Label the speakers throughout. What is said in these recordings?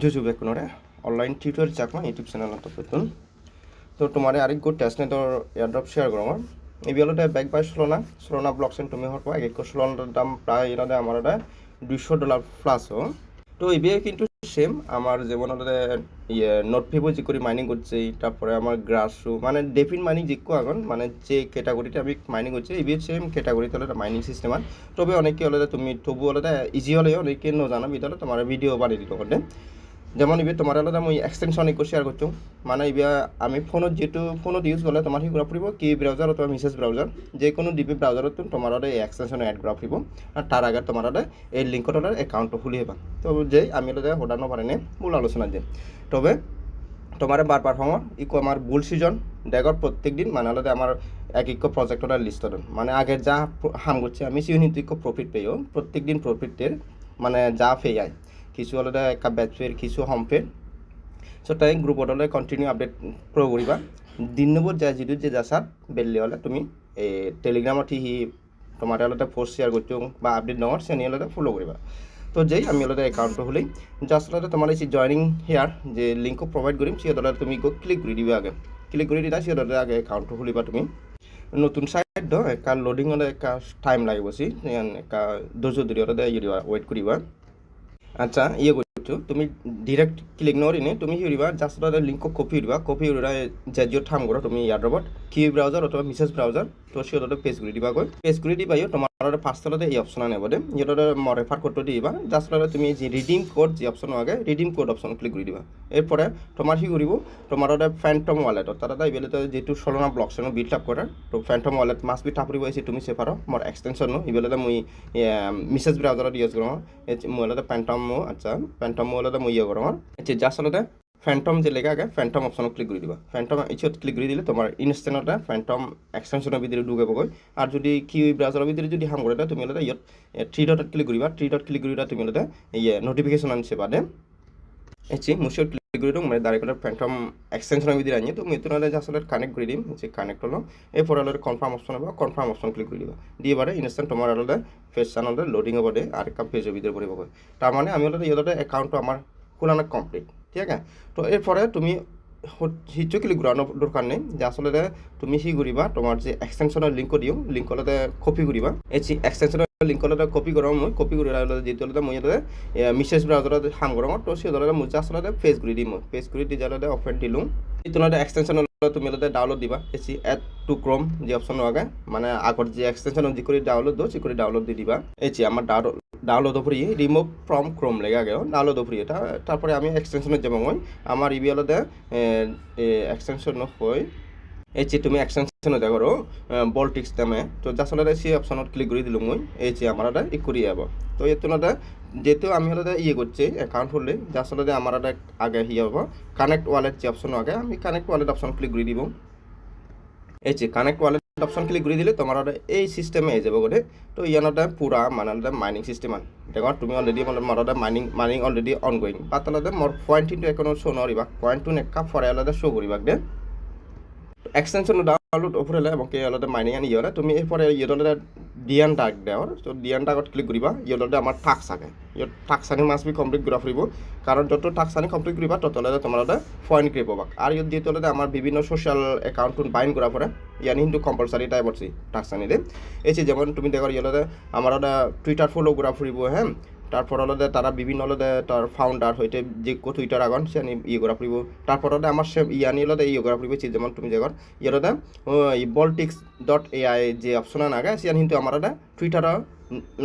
Speaker 1: ಜುಜು ಬೇಕು ನೋಡಿ online tutor chalk ಮಾ ಯೂಟ್ಯೂಬ್ ಚಾನಲ್ ಅಂತ পেতুন তো তোমার আরেক গুড টেস্ট নেই তোর এয়ারড্রপ শেয়ার করো আমার এই বিয়েলতে ব্যাক বাই স্লোনা স্লোনা ব্লকস তুমি হওয়ার পর এক স্লোনার দাম প্রায় এনাদের আমার এটা দুইশো ডলার প্লাস ও তো এই বিয়ে কিন্তু সেম আমার যেমন হলে ইয়ে নোট ফিবো যে করে মাইনিং করছে তারপরে আমার গ্রাসু মানে ডেফিন মাইনিং জিকো এখন মানে যে ক্যাটাগরিটা আমি মাইনিং করছি এই বিয়ে সেম ক্যাটাগরিতে হলে মাইনিং সিস্টেম আর তবে অনেকে হলে তুমি তবু হলে ইজি হলে অনেকে নজানা বিধলে তোমার ভিডিও বানিয়ে দিতে পারে যেমন ইবে তোমার আলাদা মই এক্সটেনশন ইকো শেয়ার করছ। মানে ইবে আমি ফোনত যেহেতু ফোনত ইউজ করলে তোমার সেই করা কি ব্রাউজার অথবা মিসেস ব্রাউজার যে কোনো ডিপি ব্রাউজারত তোমার এই এক্সটেনশন এড করা ফুৰিব। আর তার আগে তোমার এই লিঙ্কত একাউন্টটো খুলি হেবা তো যে আমি হলে হোটানো পারে নে মূল আলোচনা দিম তবে তোমার বারবার সময় ইকো আমার বুল সিজন ডেগর প্রত্যেক দিন মানে আলাদা আমার এক এক প্রজেক্টর লিস্ট মানে আগের যা হাম করছে আমি সিউনিত ইকো প্রফিট পেয়েও প্রত্যেক দিন প্রফিটের মানে যা ফেই আয় কিছু হলে একটা ব্যাচ ফের কিছু হোম ফের সো তাই গ্রুপত হলে কণ্টিনিউ আপডেট প্ৰ কৰিবা দিন নম্বৰ যা যিটো যে যা যাচাত বেলি হ'লে তুমি এই টেলিগ্ৰামত সি তোমাৰ অলতে পোষ্ট শ্বেয়াৰ কৰিছোঁ বা আপডেট নহৰ চেনি অলতে ফ'ল' কৰিবা তো যেই আমি অলতে একাউণ্টটো হ'লেই জাষ্ট অলতে তোমাৰ এই জইনিং হেয়াৰ যে লিংকটো প্ৰভাইড কৰিম সিহঁতলে তুমি গৈ ক্লিক কৰি দিবা আগে। ক্লিক কৰি দিলা সিহঁতলে আগে একাউণ্টটো খুলিবা তুমি। নতুন সাইট দ একা লোডিং হলে একা টাইম লাগিব, সি একা ধৈর্য ধরে ওটা ওয়েট করিবা। আচ্ছা ইয়ে করছ, তুমি ডিরেক্ট ক্লিক নরিনে তুমি হিরিবা জাস্ট ওটা লিঙ্ক কপি হরিবা কপি হরিবা যে জিও ঠাম করো তুমি ইয়াৰ রবট কি ব্ৰাউজাৰ অথবা মিছেছ ব্ৰাউজাৰ তো সে ওটা পেজ কৰি দিবা গৈ। পেজ কৰি দিবা ইয়ে তোমার ফার্স্টতে এই অপশন আনে বলে ইয়েটা রেফার করতে দিবা। জাস্ট তুমি যে রিডিম কোড যে অপশন আগে রিডিম কোড অপশন ক্লিক করে দিবা। এরপরে তোমার কি করিব তোমার ওটা ফ্যান্টম ওয়ালেট তারা তাই বেলে যেহেতু সলনা ব্লকসন বিল্ড আপ করে তো ফ্যান্টম ওয়ালেট মাস বি টাপরিব আছে তুমি সে পারো মোর এক্সটেনশন ইবেলে মুই মিসেস ব্রাউজারত ইউজ করো মই ফ্যান্টম আচ্ছা ফ্যান্টম ওয়ালেট মুই ইয়ে করো আচ্ছা জাস্ট অলতে ফ্যান্টম যে লেখা আগে ফ্যান্টম অপশন ক্লিক করে দিবা। ফ্যান্টম ইচ্ছত ক্লিক করে দিলে তোমার ইনষ্টেণ্টতে ফ্যান্টম এক্সটেনশনৰ ভিতরে ঢুকে পগৈ আর যদি কি ব্রাউজারের ভিতরে যদি হাম করে তুমি হলে ইয়াত থ্রি ডটত ক্লিক করিবা থ্রি ডট ক্লিক করিবা তুমি হলে ইয়ে নোটিফিকেশন আনছে বাদে। এসি মুসিও ক্লিক করে দিম মানে ডাইরেক্ট ফ্যান্টম এক্সটেনশনের ভিতরে আনিয়ে তুমি এতো হলে আসলে কানেক্ট করে দিম, যে কানেক্ট হলো এরপর হলে কনফার্ম অপশন হবে কনফার্ম অপশন ক্লিক করে দিবা। দিয়ে বারে ইনস্ট্যান্ট তোমার হলে ফেস চ্যানেলতে লোডিং হবে আর একটা পেজের ভিতরে পড়ে পগৈ তার মানে আমি হলে ইয়ে একাউন্টটো আমার খোলানো কমপ্লিট ঠিক আছে? তো এরপরে তুমি হিচকিলি করার দরকার নেই। যে আসলে তুমি সি করিবা তোমার যে এক্সটেনশনের লিঙ্ক দিও। হলে কপি করিবা এই এক্সটেনশনের লিঙ্ক হলে কপি করা মই। কপি করে যেহেতু হলে মই হলে মিসেস ব্রাউজারত হাম করা তো সে মই আসলে পেজ করে দিম পেজ করে দি যাতে অফেন দিলোঁ তোমার এক্সটেনশন তুমি হলে ডাউনলোড দিবা, এসি এড টু ক্রোম যে অপশন আগে মানে আগর যে এক্সটেনশন যে করে ডাউনলোড দো করে ডাউনলোড দিয়ে দিবা। এই আমার download free remove from Chrome লেগে আগে ডাউনলোড ফ্রি এটা, তারপরে আমি এক্সটেনশনের যাব মই। আমার ইবিএলতে এক্সটেনশন হই। এই যে তুমি এক্সটেনশন দেখো বলটিক্স নামে। তো যাচলতে সেই অপশনত ক্লিক করে দিলোঁ মই, এই যে আমার এটা ই করে যাব তো এতো যেহেতু আমি হলে ইয়ে করছি অ্যাকাউন্ট হলে যে আসলে আমার আগে ইয়ে হব কানেক্ট ওয়ালেট যে অপশন আগে, আমি কানেক্ট ওয়ালেট অপশন ক্লিক করে দিব। এই যে কানেক্ট ওয়ালেট অপশন ক্লিক করে দিলে তোমার এই সিস্টেমে আহি যাব গধে তো ইয়ানতে পুরা মানে মাইনিং সিস্টেম দেখো, তুমি অলরেডি মোৰ মাইনিং মাইনিং অলরেডি অন কৰিম বাট অলতে মোৰ পইণ্ট কিন্তু একাউণ্ট শ্ব' নকৰিবা পইণ্টটো নেকা ফৰে অলতে শ্ব' কৰিবা দে এক্সটেনশন ডাউনলোড ওপরে হলে এবং অলরেডি মাইনিং আনি ইয়ে তুমি এরপরে ইয়ে ডিয়ান ডাক দেওয়ার তো ডিয়ান ডাকত ক্লিক কৰিবা ইয়ে আমার টাক্স আগে ইয়ে টাক্স আনি মাছ বি কমপ্লিট করা ফুৰিব। কারণ যত টাক্স আনি কমপ্লিট কৰিবা ততলে তোমার পয়েন্ট ক্রিপ পাবা। আর ইয়ে যেহেতু আমার বিভিন্ন সোশ্যাল একাউন্ট বাইন করা পরে ইয়ানি কিন্তু কম্পালসারি টাইপ আছে আনি দে। এই যেমন তুমি দেখো ইয়ে আমার টুইটার ফলো করা ফুৰিব হ্যাঁ তারপর হলে তারা বিভিন্ন হলে তার ফাউন্ডার হইতে যে টুইটার আগন সে ইয়ে করা ফুরিব তারপর হলে আমার সে ইয়ানি হলে ইয়ে করা ফুরিব যেমন তুমি যেমন ইয়ে হলে বলটিক্স ডট এ আই যে অপশন আগে সে কিন্তু আমার টুইটার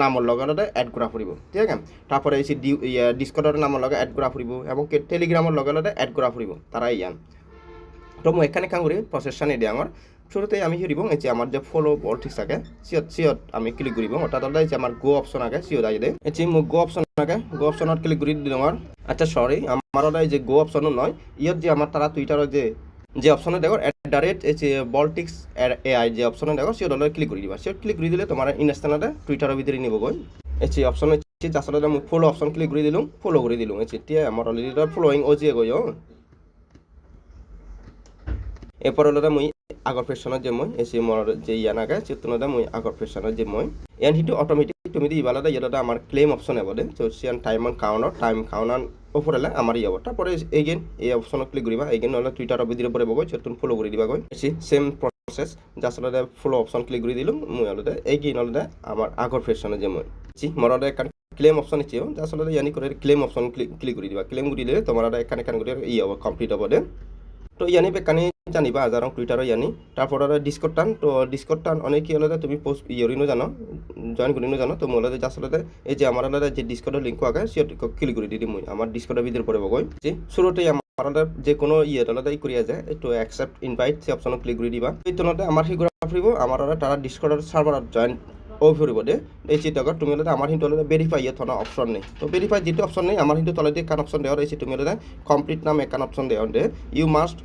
Speaker 1: নামৰ লগে লগে এড কৰা ফুৰিব ঠিক আছে? তারপরে এই ডি ডিসকডৰ নামৰ লগে এড কৰা ফুৰিব এবং টেলিগ্রামের লগে লগে এড কৰা ফুৰিব তারা ইয়ান তো মই এখানে কাম করি প্রসেসটা নিদিয়া আমার শুরুতে আমি হিরিব এই যে আমার যে ফলো বলটিক্স থাকে সিয়ত সিয়ত আমি ক্লিক করিব অর্থাৎ হলে যে আমার গো অপশন আগে সিয়ত আই দে এই যে মোক গো অপশন আগে গো অপশনত ক্লিক কৰি দিলোঁ আমার। আচ্ছা সরি আমার এই যে গো অপশন নয়, ইয়ত যে আমার তারা টুইটারত যে যে অপশনে দেখো এট দ্য রেট এই যে বলটিক্স এ আই যে অপশনে দেখো হলে ক্লিক কৰি দিবা। সিয়ত ক্লিক কৰি দিলে তোমাৰ ইনষ্টেণ্টতে টুইটাৰৰ ভিতরে নিবগৈ এই যে অপশন হচ্ছে আসলে আমি ফলো অপশন ক্লিক করে দিলাম ফলো করে দিলাম এই এতিয়া আমার অলরেডি ফলোয়িং ও যে গৈ এরপর হলে মই আগৰ পেজখনত যে মই এচি মোৰ যে ইয়ান আগে চিত্ৰণতে মই আগৰ পেজখনত যে মই ইয়ান সিটো অট'মেটিক তুমি দি ইবালাতে ইয়াতে আমাৰ ক্লেইম অপশ্যন হ'ব দে। চ' চিয়ান time on counter time count ওপৰলে আমাৰ ই হ'ব। তাৰপৰা এইগেইন এই অপশ্যনত ক্লিক কৰিবা। এইগেইন নহ'লে টুইটাৰৰ ভিডিঅ' পৰা গৈ তুমি ফ'ল' কৰি দিবা গৈ। বেছি চেম প্ৰচেছ জাষ্ট অলতে ফ'ল' অপশ্যন ক্লিক কৰি দিলোঁ। মই অলতে এইগেইন অলতে আমাৰ আগৰ ফেশ্যনে যে মই মোৰ অলতে এখান ক্লেম অপশ্যন ইচ্ছে জাষ্ট অলতে ইয়ানি করে ক্লেম অপশ্যন ক্লিক করে দিবা। ক্লেম করে দিলে তোমার এখানে এখানে করে ই হব কমপ্লিট হব দে। তো ইয়ানি বেকানি জানিবা হাজারং টুইটারও ইয়ানি। তারপর ডিসকট টান, তো ডিসকট টান অনেক কি হলে তুমি পোস্ট ইয়রিনো জানো জয়েন করিনো জানো, তো মোলে জাস্ট হলে এই যে আমার হলে যে ডিসকটের লিঙ্ক আগে সে ক্লিক করে দিদি মই। আমার ডিসকটের ভিতরে পড়ে গই যে শুরুতেই আমার হলে যে কোনো ইয়ে ই করিয়া যায় একটু অ্যাকসেপ্ট ইনভাইট সে অপশনত ক্লিক করে দিবা। এই তলতে আমার সেই ঘূৰা ফুৰিব, আমাৰ তারা ডিসকটের সার্ভারত জয়েন ও ফুৰিব দে। এই চিটকত তুমি হলে আমার কিন্তু হলে ভেরিফাই ইয়ে থনা অপশন নেই। তো ভেরিফাই যেটো অপশন নেই আমার কিন্তু তলেদি একান অপশন দেওয়ার এই তুমি হলে কমপ্লিট নাম একান অপশন দেওয়ার দে। ইউ মাস্ট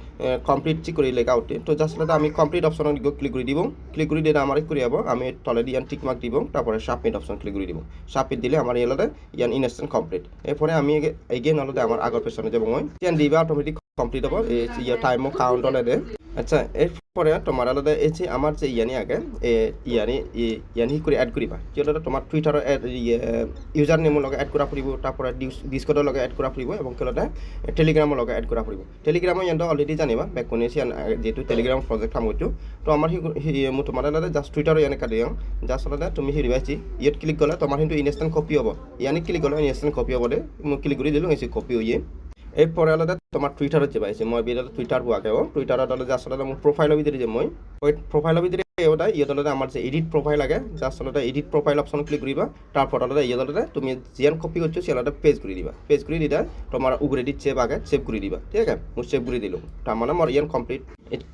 Speaker 1: কমপ্লিট চি করে লেখা উঠে তো জাস্ট আমি কমপ্লিট অপশন ক্লিক করে দিব। ক্লিক করে দিলে আমার করে যাব আমি তলেদি ইয়ান টিক মার্ক দিব, তারপরে সাবমিট অপশন ক্লিক করে দিব। সাবমিট দিলে আমার এলাদা ইয়ান ইনস্ট্যান্ট কমপ্লিট এরপরে আমি এগেন হলে আমার আগর পেছনে যাব মই ইয়ান দিবা অটোমেটিক কমপ্লিট হ'ব। এই টাইমও কাউন্ট হ'লে আচ্ছা আচ্ছা এরপরে তোমার আলাদা এই যে আমার যে ইয়ানি আগে ইয়ানি ইয়ানি করে অ্যাড করিবা যেটা তোমার টুইটার ইউজার নেমৰ লগে এড কৰা ফুৰিব তারপরে ডিসকডৰ লগে এড কৰা ফুৰিব এবং কেলতে টেলিগ্রামৰ লগে এড কৰা ফুৰিব। টেলিগ্রামৰ ইয়ান অলরেডি জানিবা বেক কোনে যেহেতু টেলিগ্রাম প্রজেক্ট কাম করছ তো আমার মোৰ তোমাৰ আলাদা জাষ্ট টুইটাৰ ইয়ানে কাটি দিওঁ। জাষ্ট আলাদা তুমি হিৰিবাইছি ইয়াত ক্লিক করলে তোমার কিন্তু ইনস্ট্যান্ট কপি হ'ব। ইয়ানি ক্লিক করলে ইনস্ট্যান্ট কপি হ'ব দে। মই ক্লিক করে দিলোঁ কপি হয়ে। এরপরে আলাদা তোমার টুইটারত যে পাইছে মই বিরাট টুইটার বুয়াকে ও টুইটারত আলাদা জাস্ট আলাদা মোৰ প্রোফাইলৰ ভিতরে যে মই প্রোফাইলৰ ভিতরে ওটা ইয়ে আমার যে এডিট প্রোফাইল আগে জাস্ট আলাদা এডিট প্রোফাইল অপশন ক্লিক করিবা তারপর আলাদা ইয়ে আলাদা তুমি জিয়ান কপি করছ, সে আলাদা পেজ করে দিবা। পেজ করে দিটা তোমার উগরে দিট সেভ আগে সেভ করে দিবা, ঠিক আছে? মই সেভ করে দিলাম তার মানে আমার ইয়ান কমপ্লিট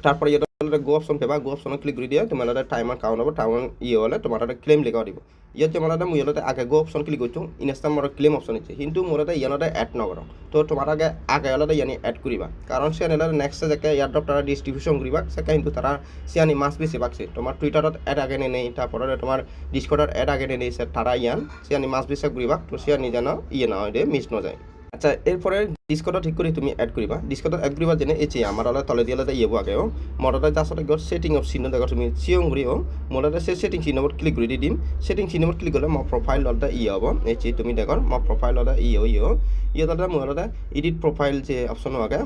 Speaker 1: তারপর ইয়ে আলাদা গো অপশন পেবা গো অপশন ক্লিক করে দিয়া, তোমার আলাদা টাইমার কাউন্ট হব টাইমার ইয়ে হলে তোমার আলাদা ক্লেম লেখা দিব। ইয়াত মানে মই ইয়াতে আগে গো অপশন ক্লিক করছ ইনস্টা মোৰ ক্লেইম অপশন আছে। কিন্তু মোৰ এটা ইয়ানতে এড নকৰোঁ। তো তোমার আগে আগে হলে ইয়ানি এড কৰিবা। কারণ সে নেলার নেক্সট যাকে ইয়ারড্রপ তারা ডিস্ট্রিবিউশন কৰিবা সেটা কিন্তু তারা সিয়ানি মাছ বেশি পাকছে। তোমার টুইটারত এড আগে নেই তারপরে তোমার ডিসকর্ডত এড আগে নেই তারা ইয়ান সিয়ানি মাছ বেশি করিবা তো সিয়ানি যেন ইয়ে না হয় মিস নযায়। আচ্ছা এরপরে ডিসকটো ঠিক কৰি তুমি এড কৰিবা ডিসকটো এড কৰিবা যেনে এই আমাৰ অলপ তলে দিয়ালে ইয়ে আগে অ মোৰ তাতে জাষ্ট গট সেটিং অফ চিহ্ন দেখা তুমি চিয়ং কৰি অ মোৰ সে সেই চিহ্ন নম্বর ক্লিক কৰি দি দিম। সেটিং চিহ্নত ক্লিক কৰিলে মোৰ প্ৰফাইল অলটা ই হ'ব। এই যে তুমি দেখো, মোৰ প্ৰফাইল অলটা ই ই ইয়ে তাতে মোৰ অলটা এডিট প্ৰফাইল যে অপশ্যন আগে।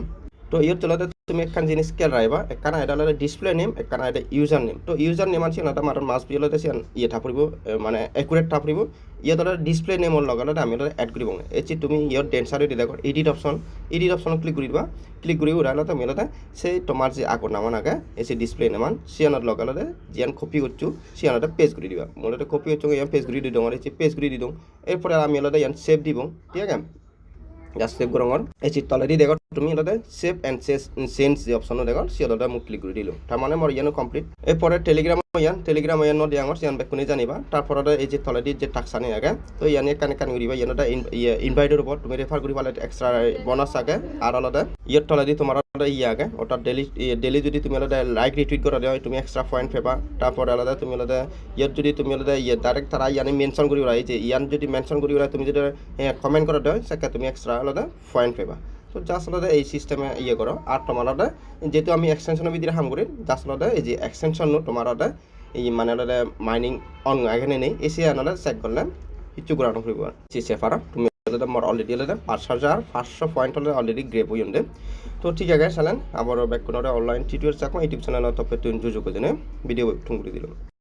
Speaker 1: তো ইয়াৰ তলতে তুমি একখান জিনিস খেয়াল রাখবা একখানা এটা হলো ডিসপ্লে নেম একখানা এটা ইউজার নেম তো ইউজার নেম আছে না আমার মাস বিয়লতে সিয়ান ইয়ে থাপরিব মানে একুরেট থাপরিব ইয়ে ধরে ডিসপ্লে নেমৰ লগে লগে আমি এড কৰিব এই যে তুমি ইয়াৰ ডেন্সারে দিলে edit option edit option click কৰি দিবা ক্লিক কৰি উড়ালে তুমি এলাতে সেই তোমার যে আগর নামান আগে এই যে ডিসপ্লে নামান সিয়ানোর লগে লগে জিয়ান কপি করছ সিয়ানোটা পেজ করে দিবা। মোটাতে কপি হচ্ছে ইয়ান পেজ করে দিওঁ, আর এই যে পেজ করে দিওঁ। এরপরে আমি এলাতে ইয়ান সেভ দিব, ঠিক আছে? জাষ্ট সেভ কৰঙৰ এই চিট তলেদি দেখত তুমি তাতে সেভ এণ্ড চেঞ্জ যে অপশ্যনো দেখত সিহঁতে মোক ক্লিক কৰি দিলোঁ। তাৰমানে মোৰ ইয়ানো কমপ্লিট এরপরে টেলিগ্রাম ইয়ান টেলিগ্রাম ইয়ান নদী আমার সিয়ান বেকুনি জানিবা? তারপরে এই যে তলেদি যে টাকসানি আগে তো ইয়ানি কানে কান করিবা ইয়ানটা ইনভাইটের উপর তুমি রেফার করি পালে এক্সট্রা বোনাস আগে আর আলাদা ইয়ার তলেদি তোমার ইয়ে আগে। ওটা ডেলি ডেলি যদি তুমি আলাদা লাইক রিটুইট করে দেওয়া তুমি এক্সট্রা পয়েন্ট পেবা। তারপরে আলাদা তুমি আলাদা ইয়াত যদি তুমি আলাদা ইয়ে ডাইরেক্ট তারা ইয়ানি মেনশন করি ওরা এই যে ইয়ান যদি মেনশন করি ওরা তুমি যদি কমেন্ট করে দেওয়া সেটা তুমি এক্সট্রা আলাদা পয়েন্ট পেবা। তো জাস্ট আলাদা এই সিস্টেমে ইয়ে করো। আর তোমার আলাদা যেহেতু আমি এক্সটেনশনের ভিতরে হাম করি জাস্ট আলাদা এই যে এক্সটেনশন তোমার আলাদা এই মানে আলাদা মাইনিং অন এখানে নেই, এসে আলাদা চেক করলে কিছু করানো ফুরিব চেষ্টা পারা তুমি মোর অলরেডি আলাদা পাঁচ হাজার পাঁচশো পয়েন্ট হলে অলরেডি গ্রেপ হই উন্ডে তো ঠিক আছে চালেন আবার ব্যাক কোনো online tutorial Chakma, YouTube channel তপে তুই যোগাযোগ জেনে ভিডিও ঠুঙ্গুরি দিলাম